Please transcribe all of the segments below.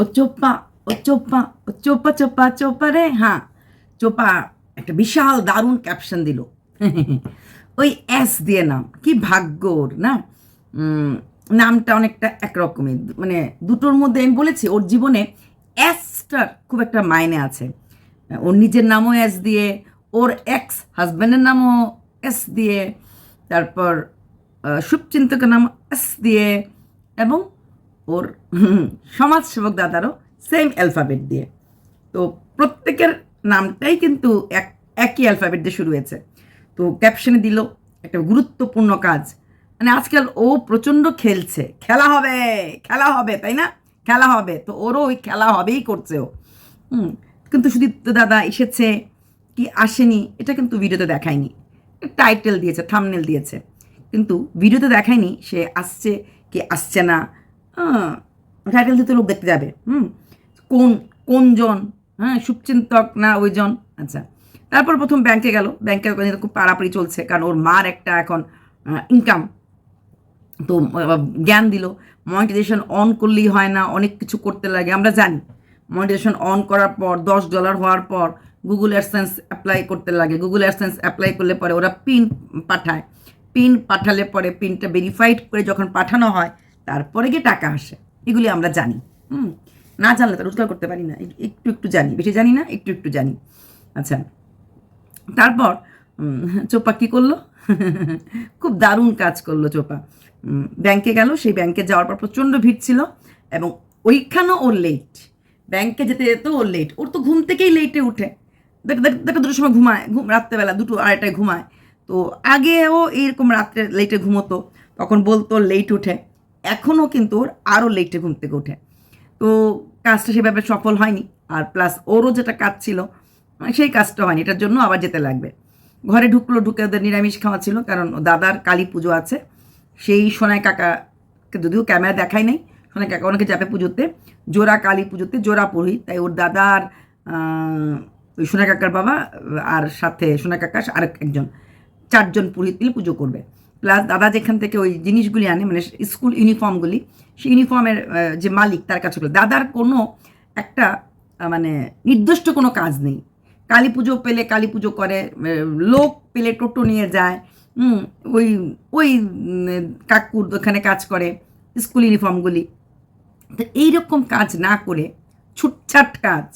ও চোপ্পা ও চোপ্পা ও চোপ্পা চোপ্পা চোপ্পা রে হ্যাঁ। চোপা একটা বিশাল দারুণ ক্যাপশন দিল। ওই এস দিয়ে নাম, কি ভাগ্য ওর, না? নামটা অনেকটা একরকমই মানে দুটোর মধ্যে আমি বলেছি, ওর জীবনে এসটার খুব একটা মাইনে আছে। ওর নিজের নামও এস দিয়ে, ওর এক্স হাজব্যান্ডের নামও এস দিয়ে, তারপর শুভচিন্তকের নাম এস দিয়ে, এবং ওর সমাজসেবক দাদারও সেম অ্যালফাবেট দিয়ে। তো প্রত্যেকের নামটাই কিন্তু এক, একই অ্যালফাবেট দিয়ে শুরু হয়েছে। তো ক্যাপশনে দিল, একটা গুরুত্বপূর্ণ কাজ। মানে আজকাল ও প্রচণ্ড খেলছে। খেলা হবে খেলা হবে, তাই না? খেলা হবে। তো ওরও ওই খেলা হবেই করছে ও। হুম, কিন্তু সুদীপ্ত দাদা এসেছে কি আসেনি, এটা কিন্তু ভিডিওতে দেখায়নি। টাইটেল দিয়েছে থামনেল দিয়েছে। কিন্তু ভিডিওতে দেখায়নি, সে আসছে কি আসছে না। টাইটেল দিতে লোক দেখতে যাবে, হুম? কোন কোন জন? হ্যাঁ শুভচিন্তক না ওইজন আচ্ছা তারপর প্রথম ব্যাংকে গেল ব্যাংকে খুব পাড়াপাড়ি চলছে, কারণ ওর মার একটা এখন ইনকাম তো জ্ঞান দিল মনিটাইজেশন অন করলেই হয় না, অনেক কিছু করতে লাগে, আমরা জানি। মনিটাইজেশন অন করার পর, দশ ডলার হওয়ার পর গুগল অ্যাডসেন্স অ্যাপ্লাই করতে লাগে। গুগল অ্যাডসেন্স অ্যাপ্লাই করলে পরে ওরা পিন পাঠায়। পিন পাঠালে পরে পিনটা ভেরিফাইড করে যখন পাঠানো হয় তারপরে গিয়ে টাকা আসে। এগুলি আমরা জানি। হুম? না জানলে তো রোজগার করতে পারি না। একটু একটু জানি। বেশি জানি না, একটু একটু জানি। আচ্ছা। তারপর চোপা কী করল? খুব দারুণ কাজ করল চোপা। ব্যাংকে গেল। সেই ব্যাংকে যাওয়ার পর প্রচণ্ড ভিড় ছিল এবং ওইখানেও ওর লেট ব্যাংকে যেতে যেতে ওর লেট ওর তো ঘুম থেকেই লেটে উঠে। দেখ দেখ, দেখো, দুটোর সময় ঘুমায়। ঘুম, রাত্রেবেলা দুটো আড়াইটায় ঘুমায়। তো আগেও এইরকম রাত্রে লেটে ঘুমোতো। তখন বলতো লেট উঠে। এখনও কিন্তু ওর আরও লেটে ঘুম থেকে ওঠে। তো কাজটা সেভাবে সফল হয়নি, আর প্লাস ওরও যেটা কাজ ছিল মানে সেই কাজটা হয়নি, এটার জন্য আবার যেতে লাগবে। ঘরে ঢুকলো, ঢুকে ওদের নিরামিষ খাওয়া ছিল, কারণ দাদার কালী পুজো আছে। সেই সোনায় কাকাকে যদিও ক্যামেরা দেখাই নাই, সোনাই কাকা ওনাকে যাবে পুজোতে। জোড়া কালী পুজোতে, জোড়া পুরোহিত, তাই ওর দাদার ওই সোনা কাকার বাবা, আর সাথে সোনা কাকা আর একজন, চারজন পুরোহিত পুজো করবে। প্লাস দাদা যেখান থেকে ওই জিনিসগুলি আনে মানে স্কুল ইউনিফর্মগুলি, সেই ইউনিফর্মের যে মালিক তার কাছে। দাদার কোনো একটা মানে নির্দিষ্ট কোনো কাজ নেই কালী পুজো পেলে কালী পুজো করে লোক পেলে টোটো নিয়ে যায় ওই ওই কাকুর ওখানে কাজ করে স্কুল ইউনিফর্মগুলি তো এইরকম কাজ না করে ছুটছাট কাজ,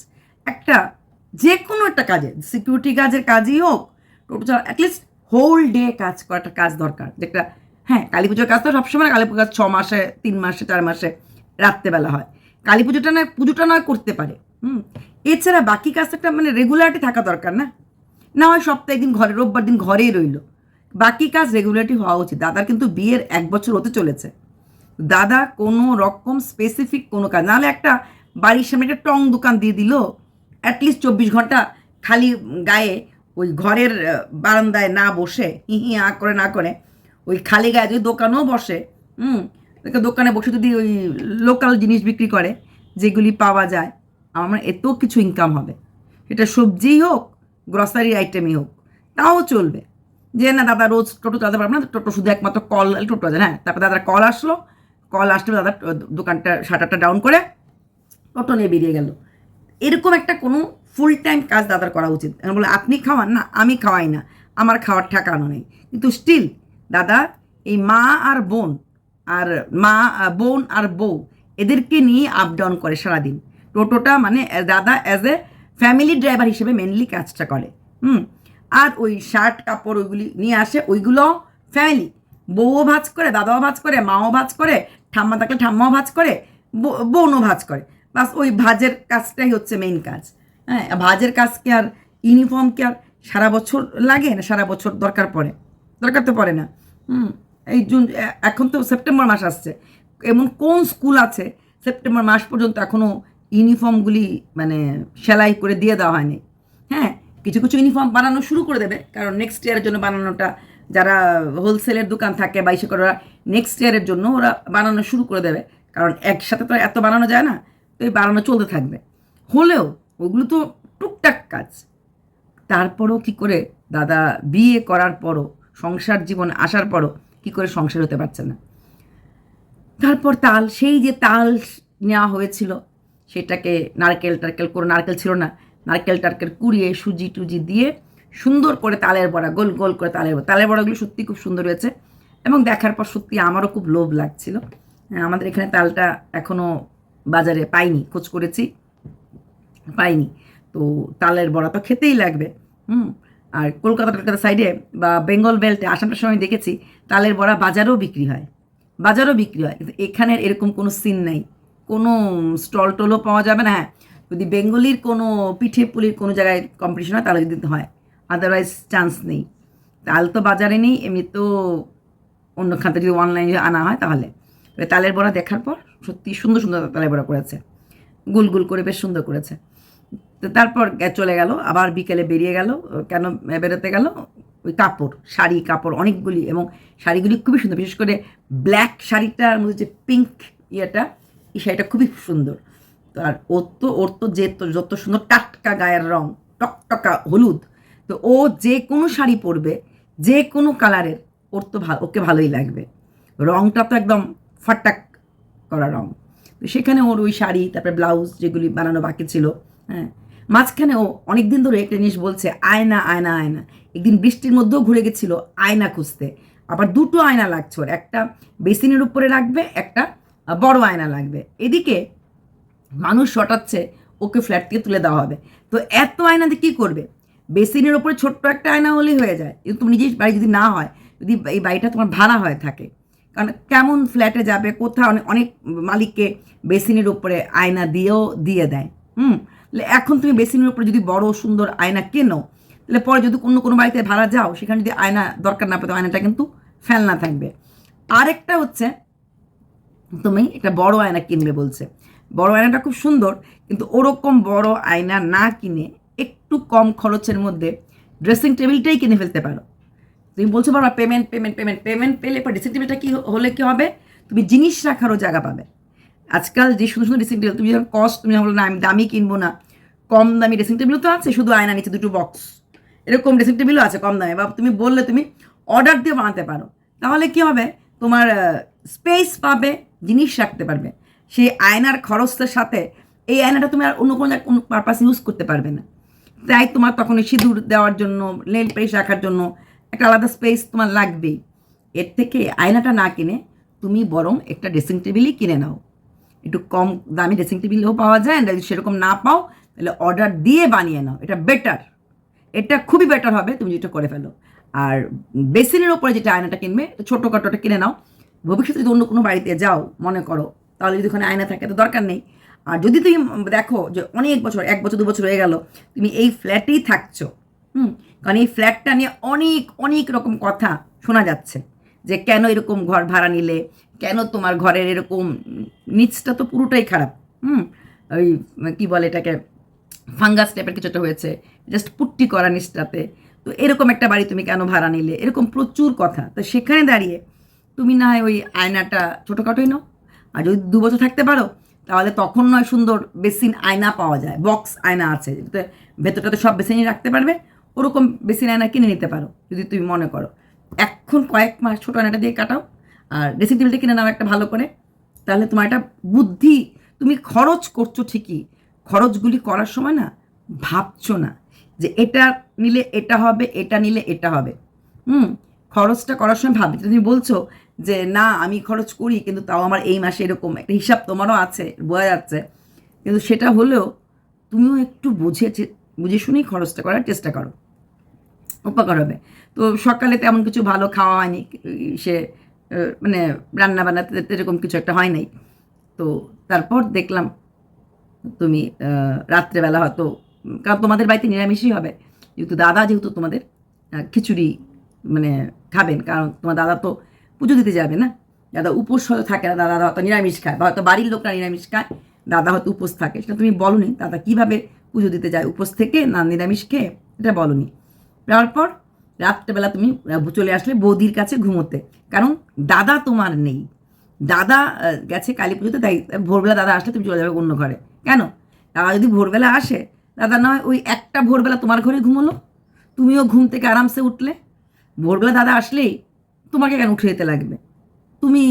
একটা যে কোনো একটা কাজে, সিকিউরিটি কাজের কাজই হোক, টোটো চালা অ্যাটলিস্ট হোল ডে কাজ করাটা, কাজ দরকার। যেটা হ্যাঁ কালী পুজোর কাজ তো সবসময় কালী পুজোর ছ মাসে, তিন মাসে, চার মাসে, রাত্রেবেলা হয়। কালী পুজোটা নয় পুজোটা নয় করতে পারে, হুম? এছাড়া বাকি কাজটা একটা মানে রেগুলারিটি থাকা দরকার না। না হয় সপ্তাহে দিন ঘরে, রোববার দিন ঘরেই রইল। বাকি কাজ রেগুলারিটি হওয়া উচিত। দাদার কিন্তু বিয়ের এক বছর হতে চলেছে। দাদা কোনো রকম স্পেসিফিক কোনো কাজ, নাহলে একটা বাড়ির সামনে একটা টং দোকান দিয়ে দিল অ্যাটলিস্ট চব্বিশ ঘণ্টা খালি গায়ে ওই ঘরের বারান্দায় না বসে, হি হি, আ করে, না করে, ওই খালি গায়ে যদি দোকানও বসে, হুম দোকানে বসে যদি ওই লোকাল জিনিস বিক্রি করে, যেগুলি পাওয়া যায়, আমার এত কিছু ইনকাম হবে। সেটা সবজিই হোক গ্রসারি আইটেমই হোক, তাও চলবে। যে না, দাদা রোজ টোটো চালাতে পারবে না, টোটো শুধু একমাত্র কল, টোটো আছে হ্যাঁ তারপর দাদার কল আসলো, কল আসলে দাদা, দোকানটা শাটারটা ডাউন করে টোটো নিয়ে বেরিয়ে গেল। এরকম একটা কোনো ফুল টাইম কাজ দাদার করা উচিত। বলে, আপনি খাওয়ান না, আমি খাওয়াই না। আমার খাওয়ার ঠেকানো নেই। কিন্তু স্টিল দাদা, এই মা আর বোন আর মা, বোন আর বউ, এদেরকে নিয়ে আপ ডাউন করে সারাদিন। টোটোটা মানে দাদা অ্যাজ এ ফ্যামিলি ড্রাইভার হিসেবে মেনলি কাজটা করে। হুম? আর ওই শার্ট কাপড় ওইগুলি নিয়ে আসে, ওইগুলো ফ্যামিলি বউও ভাজ করে, দাদাও ভাজ করে, মাও ভাজ করে, ঠাম্মা থাকলে ঠাম্মাও ভাজ করে বোনও ভাজ করে। বাস ওই ভাজের কাজটাই হচ্ছে মেইন কাজ। হ্যাঁ ভাজের কাজ কি আর ইউনিফর্ম কি আর সারা বছর লাগে না? সারা বছর দরকার পড়ে? দরকার তো পড়ে না। হুম, এই জুন এখন তো সেপ্টেম্বর মাস আসছে। এমন কোন স্কুল আছে সেপ্টেম্বর মাস পর্যন্ত এখনও ইউনিফর্মগুলি মানে সেলাই করে দিয়ে দেওয়া হয়নি? হ্যাঁ কিছু কিছু ইউনিফর্ম বানানো শুরু করে দেবে। কারণ নেক্সট ইয়ারের জন্য বানানোটা যারা হোলসেলের দোকান থাকে বাইশে করে ওরা নেক্সট ইয়ারের জন্য ওরা বানানো শুরু করে দেবে। কারণ একসাথে তো এত বানানো যায় না। তো এই বানানো চলতে থাকবে। হলেও ওগুলো তো টুকটাক কাজ। তারপরও কি করে দাদা বিয়ে করার পরও, সংসার জীবন আসার পরও কি করে সংসার হতে পারছে না? তারপর তাল, সেই যে তাল নেওয়া হয়েছিল, সেটাকে নারকেল টারকেল করে নারকেল ছিল না, নারকেল টারকেল কুড়িয়ে সুজি টুজি দিয়ে সুন্দর করে তালের বড়া, গোল গোল করে তালের বড়া। তালের বড়াগুলো সত্যি খুব সুন্দর হয়েছে এবং দেখার পর সত্যি আমারও খুব লোভ লাগছিল। আমাদের এখানে তালটা এখনও বাজারে পাইনি, খোঁজ করেছি। পাইনি। তো তালের বড়া তো খেতেই লাগবে। হুম, আর কলকাতা টলকাতা সাইডে বা বেঙ্গল বেল্টে আসামটার সময় দেখেছি, তালের বড়া বাজারেও বিক্রি হয়। বাজারও বিক্রি হয়। কিন্তু এখানের এরকম কোনো সিন নেই। কোনো স্টল টলও পাওয়া যাবে না হ্যাঁ। যদি বেঙ্গলির কোনো পিঠে পুলির কোনো জায়গায় কম্পিটিশন হয়, তাহলে যদি হয়। আদারওয়াইজ চান্স নেই। তাল তো বাজারে নেই, এমনি তো অন্য খাতে যদি অনলাইনে আনা হয় তাহলে। তালের বড়া দেখার পর সত্যি সুন্দর সুন্দর তালের বড়া করেছে গুল গুল করে বেশ সুন্দর করেছে। তো তারপর চলে গেল, আবার বিকেলে বেরিয়ে গেল কেন বেরোতে গেল? ওই কাপড়, শাড়ি, কাপড় অনেকগুলি, এবং শাড়িগুলি খুবই সুন্দর, বিশেষ করে ব্ল্যাক শাড়িটার মধ্যে যে পিঙ্ক ইয়েটা, এই শাড়িটা খুবই সুন্দর। তো আর ওর তো ওর তো যে যত সুন্দর টাটকা গায়ের রং, টকটকা হলুদ, তো ও যে কোনো শাড়ি পরবে, যে কোনো কালারের, ওর তো ভালো ওকে ভালোই লাগবে। রংটা তো একদম ফাটাক করা রং। সেখানে ওর ওই শাড়ি, তারপরে ব্লাউজ যেগুলি বানানো বাকি ছিল হ্যাঁ মাঝখানে ও অনেক দিন ধরে একটা জিনিস বলছে, আয়না আয়না আয়না। একদিন বৃষ্টির মধ্যেও ঘুরে গেছিল আয়না খুঁজতে। আবার দুটো আয়না লাগছে ওর, একটা বেসিনের উপরে রাখবে একটা বড় আয়না লাগবে। এদিকে মানুষ শটাচ্ছে ওকে ফ্ল্যাট থেকে তুলে দেওয়া হবে। তো এত আয়না দিয়ে কী করবে? বেসিনের ওপরে ছোট্ট একটা আয়না হলেই হয়ে যায়। কিন্তু তুমি নিজের বাড়ি যদি না হয়, যদি এই বাড়িটা তোমার ভাড়া হয়ে থাকে, কারণ কেমন ফ্ল্যাটে যাবে কোথাও অনেক অনেক মালিককে বেসিনের উপরে আয়না দিয়েও, দিয়ে দেয়। হুম? এখন তুমি বেসিনের উপরে যদি বড় সুন্দর আয়না কেনো, তাহলে পরে যদি অন্য কোনো বাড়িতে ভাড়া যাও, সেখানে যদি আয়না দরকার না পেতো আয়নাটা কিন্তু ফেলনা থাকবে। আরেকটা হচ্ছে, তুমি একটা বড় আয়না কিনবে বলছে। বড় আয়নাটা খুব সুন্দর, কিন্তু ওরকম বড় আয়না না কিনে একটু কম খরচের মধ্যে ড্রেসিং টেবিলটাই কিনে ফেলতে পারো। তুমি বলছো বাবা পেমেন্ট পেমেন্ট পেমেন্ট পেমেন্ট পেলে পর ড্রেসিং টেবিলটা কী হলে কী হবে? তুমি জিনিস রাখারও জায়গা পাবে। আজকাল যে সুন্দর সুন্দর ড্রেসিং টেবিল তুমি যখন কস্ট তুমি বলো, না, আমি দামি কিনবো না। কম দামি ড্রেসিং টেবিলও তো আছে, শুধু আয়না নিচে দুটো বক্স এরকম ড্রেসিং টেবিলও আছে কম দামে, বা তুমি বললে তুমি অর্ডার দিয়ে বানাতে পারো। তাহলে কি হবে? তোমার স্পেস পাবে, জিনিস রাখতে পারবে। সেই আয়নার খরচের সাথে এই আয়নাটা তুমি আর অন্য কোনো কোনো পারপাস ইউজ করতে পারবে না। তাই তোমার তখন সিঁদুর দেওয়ার জন্য নেল পেশ রাখার জন্য একটা আলাদা স্পেস তোমার লাগবেই। এর থেকে আয়নাটা না কিনে তুমি বরং একটা ড্রেসিং টেবিলই কিনে নাও। একটু কম দামি ড্রেসিং টেবিলও পাওয়া যায় যদি সেরকম না পাও তাহলে অর্ডার দিয়ে বানিয়ে নাও, এটা বেটার এটা খুবই বেটার হবে, তুমি যেটা করে ফেলো। আর বেসিনের ওপরে যেটা আয়নাটা কিনবে ছোটোখাটোটা কিনে নাও। ভবিষ্যতে যদি অন্য কোনো বাড়িতে যাও, মনে করো, তাহলে যদি ওখানে আয়না থাকে, তো দরকার নেই। আর যদি তুমি দেখো যে অনেক বছর, এক বছর, দু বছর হয়ে গেল, তুমি এই ফ্ল্যাটেই থাকছো, হুম? কারণ এই ফ্ল্যাটটা নিয়ে অনেক অনেক রকম কথা শোনা যাচ্ছে, যে কেন এরকম ঘর ভাড়া নিলে, কেন তোমার ঘরের এরকম নিচটা তো পুরোটাই খারাপ, হুম? ওই, কী বলে এটাকে? ফাঙ্গাস টাইপের কিছু একটা হয়েছে জাস্ট পুট্টি করা নিচটাতে। তো এরকম একটা বাড়ি তুমি কেন ভাড়া নিলে? এরকম প্রচুর কথা। তো সেখানে দাঁড়িয়ে তুমি না হয় ওই আয়নাটা ছোটোখাটোই নাও। আর যদি দু বছর থাকতে পারো, তাহলে তখন নয় সুন্দর বেসিন আয়না পাওয়া যায় বক্স আয়না আছে। ভেতরটাতে সব বেসিনই রাখতে পারবে, ওরকম বেসিন আয়না কিনে নিতে পারো, যদি তুমি মনে করো। এখন কয়েক মাস ছোটো আয়নাটা দিয়ে কাটাও, আর ড্রেসিং টেবিলটা কিনে নাও একটা ভালো করে। তাহলে তোমার একটা বুদ্ধি, তুমি খরচ করছ ঠিকই খরচগুলি করার সময় না ভাবছ না যে এটা নিলে এটা হবে, এটা নিলে এটা হবে। হুম, খরচটা করার সময় ভাববে। তুমি বলছো যে না, আমি খরচ করি, কিন্তু তাও আমার এই মাসে এরকম একটা হিসাব তোমারও আছে, বোঝা যাচ্ছে। কিন্তু সেটা হলেও তুমিও একটু বুঝে বুঝে শুনেই খরচটা করার চেষ্টা করো। উপকার হবে। তো সকালে তেমন কিছু ভালো খাওয়া হয়নি, সে মানে রান্না বান্নাতে এরকম কিছু একটা হয় নাই। তো তারপর দেখলাম তুমি রাত্রেবেলা হয়তো, কারণ তোমাদের বাড়িতে নিরামিষই হবে। যেহেতু দাদা, যেহেতু তোমাদের খিচুড়ি মানে খাবেন, কারণ তোমার দাদা তো পুজো দিতে যাবে না। দাদা উপোস হয়তো থাকে না, দাদা হয়তো নিরামিষ খায়, বা হয়তো বাড়ির লোকরা নিরামিষ খায়, দাদা হয়তো উপোস থাকে। সেটা তুমি বলনি, দাদা কীভাবে পুজো দিতে যায়, উপোস থেকে না নিরামিষ খেয়ে, এটা বলনি। তারপর রাত্রেবেলা তুমি চলে আসলে বৌদির কাছে ঘুমোতে। কারণ দাদা তোমার নেই। দাদা গেছে কালী পুজোতে, তাই ভোরবেলা দাদা আসলে তুমি চলে যাবে অন্য ঘরে। কেন? দাদা যদি ভোরবেলা আসে, দাদা নয়, ওই একটা ভোরবেলা তোমার ঘরে ঘুমোলো। তুমিও ঘুম থেকে আরামসে উঠলে। ভোরবেলা দাদা আসলেই তোমাকে কেন উঠে যেতে লাগবে? তুমি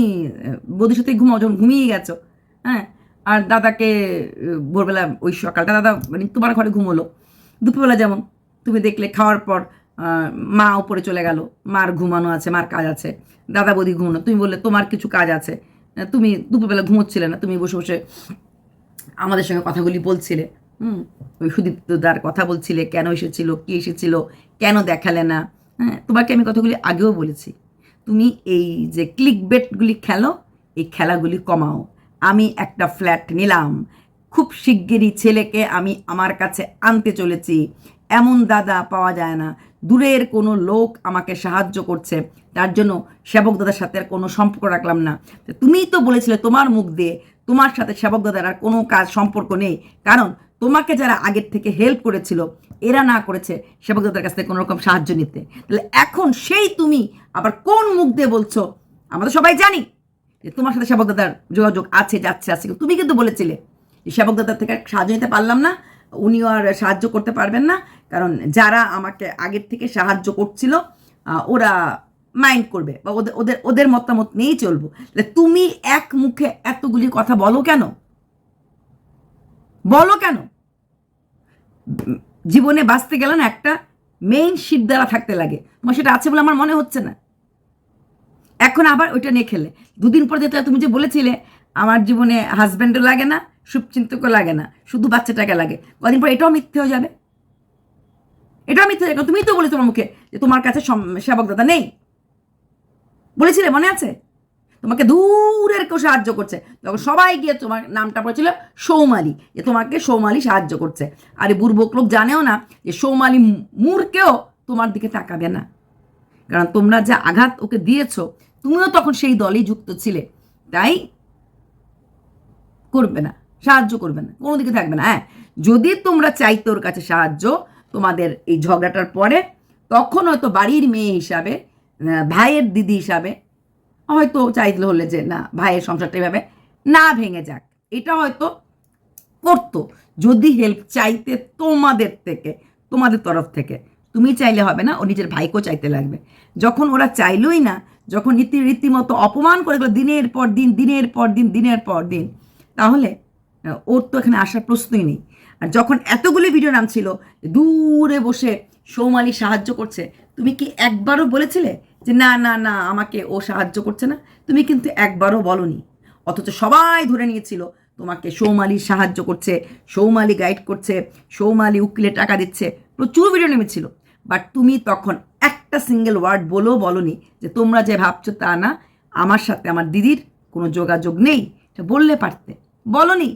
বৌদির সাথে ঘুমাও, যখন ঘুমিয়ে গেছো হ্যাঁ? আর দাদাকে ভোরবেলা ওই সকালটা দাদা মানে তোমার ঘরে ঘুমোলো। দুপুরবেলা যেমন, তুমি দেখলে খাওয়ার পর মা উপরে চলে গেল, মার ঘুমানো আছে, মার কাজ আছে। দাদা বৌদি ঘুমানো, তুমি বললে, তোমার কিছু কাজ আছে। তুমি দুপুরবেলা ঘুমোচ্ছিলে না, তুমি বসে বসে আমাদের সঙ্গে কথাগুলি বলছিলে। হুম, ওই সুদীপ্তদার কথা বলছিলে, কেন এসেছিল, কি এসেছিল, কেন দেখালে না? হ্যাঁ তোমাকে আমি কথাগুলি আগেও বলেছি। তুমি এই যে ক্লিক বেটগুলি খেলো, এই খেলাগুলি কমাও। আমি একটা ফ্ল্যাট নিলাম। খুব শিগগিরই ছেলেকে আমি আমার কাছে আনতে চলেছি। এমন দাদা পাওয়া যায় না। দূরের কোনো লোক আমাকে সাহায্য করছে, তার জন্য সেবক দাদার সাথে আর কোনো সম্পর্ক রাখলাম না। তুমিই তো বলেছিলে তোমার মুখ দিয়ে তোমার সাথে সেবক দাদার আর কোনো কাজ সম্পর্ক নেই। কারণ তোমাকে যারা আগের থেকে হেল্প করেছিল, এরা না করেছে সেবক দাদার কাছ থেকে কোনো রকম সাহায্য নিতে। তাহলে এখন সেই তুমি আবার কোন মুখ দিয়ে বলছো? আমরা তো সবাই জানি যে তোমার সাথে সেবক দাদার যোগাযোগ আছে, যাচ্ছে, আছে। তুমি কিন্তু বলেছিলে সেবক দাদার থেকে সাহায্য নিতে পারলাম না। উনিও আর সাহায্য করতে পারবেন না, কারণ যারা আমাকে আগের থেকে সাহায্য করছিল ওরা মাইন্ড করবে বা ওদের ওদের ওদের মতামত নিয়েই চলবো। তুমি এক মুখে এতগুলি কথা বলো কেন? বলো কেন? জীবনে বাঁচতে গেলে না একটা মেইন শিট দ্বারা থাকতে লাগে। তোমার সেটা আছে বলে আমার মনে হচ্ছে না। এখন আবার ওইটা নিয়ে খেলে। দুদিন পর যেটা তুমি যে বলেছিলে, আমার জীবনে হাজব্যান্ডও লাগে না শুভচিন্তকও লাগে না, শুধু বাচ্চাটাকে লাগে। কদিন পর এটাও মিথ্যে হয়ে যাবে। এটাও মিথ্যে হয়ে যাবে। তুমি তো বলে তোমার মুখে যে তোমার কাছে সেবক দাদা নেই। বলেছিলে, মনে আছে? তোমাকে দূরের কেউ সাহায্য করছে। তখন সবাই গিয়ে তোমার নামটা পড়েছিল সৌমালি, যে তোমাকে সৌমালি সাহায্য করছে। আর এই বুর্বক লোক জানেও না যে সৌমালি মূর্খেও তোমার দিকে তাকাবে না। কারণ তোমরা যে আঘাত ওকে দিয়েছ, তুমিও তখন সেই দলেই যুক্ত ছিলে। তাই করবে না। সাহায্য করবে না, কোনো দিকে থাকবে না হ্যাঁ? যদি তোমরা চাইতো ওর কাছে সাহায্য, তোমাদের এই ঝগড়াটার পরে, তখন হয়তো বাড়ির মেয়ে হিসাবে ভাইয়ের দিদি হিসাবে, হয়তো চাইলে হলে যে না, ভাইয়ের সংসারটা এভাবে না ভেঙে যাক। এটা হয়তো করতো। যদি হেল্প চাইতে তোমাদের থেকে, তোমাদের তরফ থেকে, তুমি চাইলে হবে না, ও নিজের ভাইকেও চাইতে লাগবে। যখন ওরা চাইলোই না, যখন রীতি রীতিমতো অপমান করে দিনের পর দিন, দিনের পর দিন, দিনের পর দিন, তাহলে ওর তো এখানে আসার প্রশ্নই নেই। আর যখন এতগুলি ভিডিও নাম ছিল, দূরে বসে সৌমালি সাহায্য করছে, তুমি কি একবারও বলেছিলে যে না না না, আমাকে ও সাহায্য করছে না? তুমি কিন্তু একবারও বলনি। অথচ সবাই ধরে নিয়েছিল, তোমাকে সৌমালি সাহায্য করছে সৌমালি গাইড করছে সৌমালি উকিলে টাকা দিচ্ছে। প্রচুর ভিডিও নেমেছিল বাট তুমি তখন একটা সিঙ্গেল ওয়ার্ড বলেও বলনি যে তোমরা যে ভাবছ তা না। আমার সাথে আমার দিদির কোনো যোগাযোগ নেই। এটা বললে পারতে। বলনি।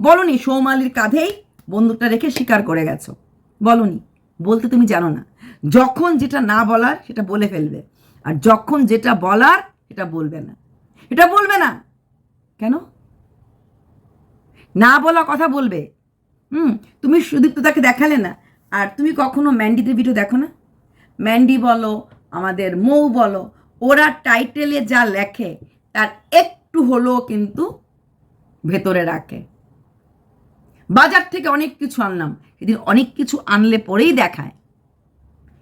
বলনি, সৌমালির কাঁধেই বন্দুকটা রেখে স্বীকার করে গেছো। বলনি, বলতে তুমি জানো না। যখন যেটা না বলার, সেটা বলে ফেলবে। আর যখন যেটা বলার, সেটা বলবে না। এটা বলবে না। কেন? না বলা কথা বলবে। হুম, তুমি সুদীপ্ত তাকে দেখালে না। আর তুমি কখনো ম্যান্ডিদের ভিডিও দেখো না? ম্যান্ডি বলো, আমাদের মৌ বলো, ওরা টাইটেলে যা লেখে, তার একটু হলেও কিন্তু ভেতরে রাখে। বাজার থেকে অনেক কিছু আনলাম। সেদিন অনেক কিছু আনলে পরেই দেখায়।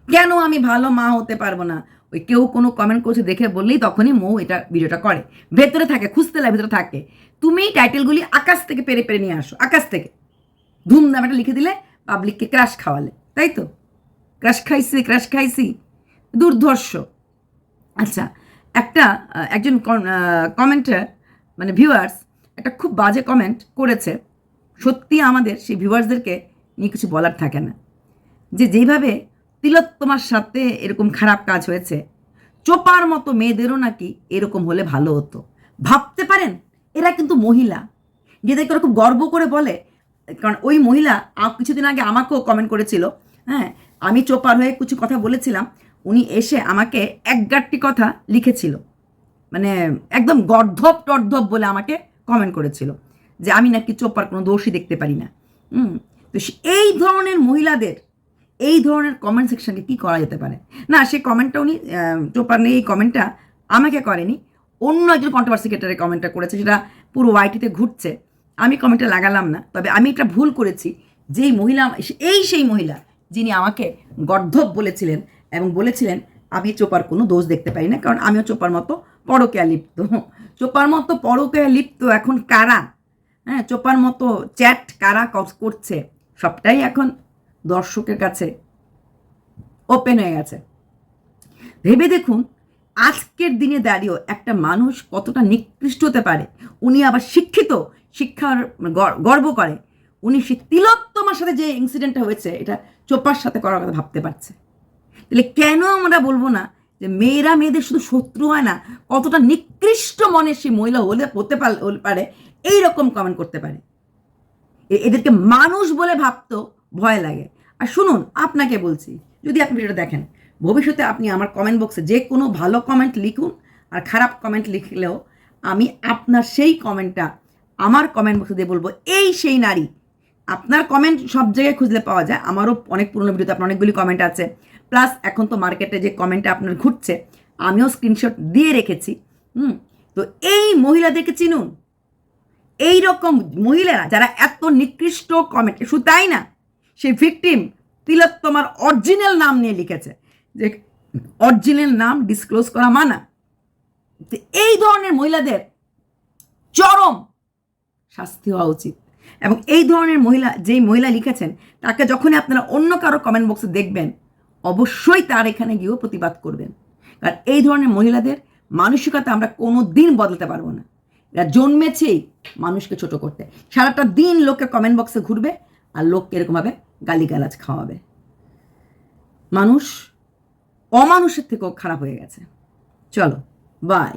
কেন আমি ভালো মা হতে পারব না? ওই কেউ কোনো কমেন্ট করছে দেখে বললেই তখনই মৌ এটা ভিডিওটা করে। ভেতরে থাকে, খুঁজতে লাগে, ভেতরে থাকে। তুমি টাইটেলগুলি আকাশ থেকে পেরে পেরে নিয়ে আসো, আকাশ থেকে। ধুমধাম একটা লিখে দিলে পাবলিককে ক্রাশ খাওয়ালে, তাই তো? ক্রাশ খাইছি ক্রাশ খাইছি। দুর্ধর্ষ। আচ্ছা একটা একজন কমেন্টার মানে ভিউয়ার্স একটা খুব বাজে কমেন্ট করেছে। সত্যি আমাদের সেই ভিউয়ার্সদেরকে নিয়ে কিছু বলার থাকে না। যে যেইভাবে তিলোত্তমার সাথে এরকম খারাপ কাজ হয়েছে, চোপার মতো মেয়েদেরও নাকি এরকম হলে ভালো হতো। ভাবতে পারেন, এরা কিন্তু মহিলা। যেদেরকে ওরা খুব গর্ব করে বলে, কারণ ওই মহিলা কিছুদিন আগে আমাকেও কমেন্ট করেছিল হ্যাঁ আমি চোপার হয়ে কিছু কথা বলেছিলাম, উনি এসে আমাকে এক গাঁটটি কথা লিখেছিল। মানে একদম গর্ধপ টর্ধপ বলে আমাকে কমেন্ট করেছিল। যে আমি নাকি চোপার কোনো দোষই দেখতে পারি না। হুম? তো এই ধরনের মহিলাদের, এই ধরনের কমেন্ট সেকশনকে কী করা যেতে পারে? না, সে কমেন্টটা উনি চোপার নিয়ে এই কমেন্টটা আমাকে করেনি। অন্য একজন কন্ট্রোভার্সি ক্রিয়েটারের কমেন্টটা করেছে সেটা পুরো ওয়াইটিতে ঘুরছে। আমি কমেন্টটা লাগালাম না, তবে আমি একটা ভুল করেছি। যেই মহিলা, এই সেই মহিলা, যিনি আমাকে গর্ধব বলেছিলেন এবং বলেছিলেন, আমি চোপার কোনো দোষ দেখতে পারি না, কারণ আমিও চোপার মতো পরকেয়া লিপ্ত। চোপার মতো পরকেয়া লিপ্ত এখন কারা? হ্যাঁ চোপার মতো চ্যাট কারা করছে, সবটাই এখন দর্শকের কাছে ওপেন হয়ে গেছে। ভেবে দেখুন, আজকের দিনে দাঁড়িয়েও একটা মানুষ কতটা নিকৃষ্ট হতে পারে। উনি আবার শিক্ষিত, শিক্ষার গর্ব করে। উনি সে তিলোত্তমার সাথে যে ইনসিডেন্টটা হয়েছে, এটা চোপার সাথে করার কথা ভাবতে পারছে। তাহলে কেন আমরা বলব না যে মেয়েরা মেয়েদের শুধু শত্রু হয় না, কতটা নিকৃষ্ট মনে সেই মহিলা হলে, হতে পারে এই রকম কমেন্ট করতে পারে। এদেরকে মানুষ বলে ভাবতো ভয় লাগে। আর শুনুন, আপনাকে বলছি, যদি আপনি এটা দেখেন, ভবিষ্যতে আপনি আমার কমেন্ট বক্সে যে কোনো ভালো কমেন্ট লিখুন, আর খারাপ কমেন্ট লিখলেও আমি আপনার সেই কমেন্টটা আমার কমেন্ট বক্সে দিয়ে বলব, এই সেই নারী। আপনার কমেন্ট সব জায়গায় খুঁজলে পাওয়া যায়। আমারও অনেক পুরনো ভিডিওতে আপনার অনেকগুলি কমেন্ট আছে। প্লাস এখন তো মার্কেটে যে কমেন্টটা আপনার ঘুরছে, আমিও স্ক্রিনশট দিয়ে রেখেছি। হুম? তো এই মহিলাদেরকে চিনুন। এই রকম মহিলারা যারা এত নিকৃষ্ট কমেন্ট শুধু তাই না? সেই ভিকটিম তিলোত্তমার অরিজিনাল নাম নিয়ে লিখেছে যে অরিজিনাল নাম ডিসক্লোজ করা মানা। এই ধরনের মহিলাদের চরম শাস্তি হওয়া উচিত। এবং এই ধরনের মহিলা, যেই মহিলা লিখেছেন, তাকে যখনই আপনারা অন্য কারও কমেন্ট বক্সে দেখবেন, অবশ্যই তার এখানে গিয়েও প্রতিবাদ করবেন। কারণ এই ধরনের মহিলাদের মানসিকতা আমরা কোনো দিন বদলাতে পারব না। এরা জন্মেছে মানুষকে ছোট করতে। সারাটা দিন লোকের কমেন্ট বক্সে ঘুরবে আর লোককে এরকমভাবে গালিগালাজ খাওয়াবে। মানুষ অমানুষের থেকেও খারাপ হয়ে গেছে। চলো বাই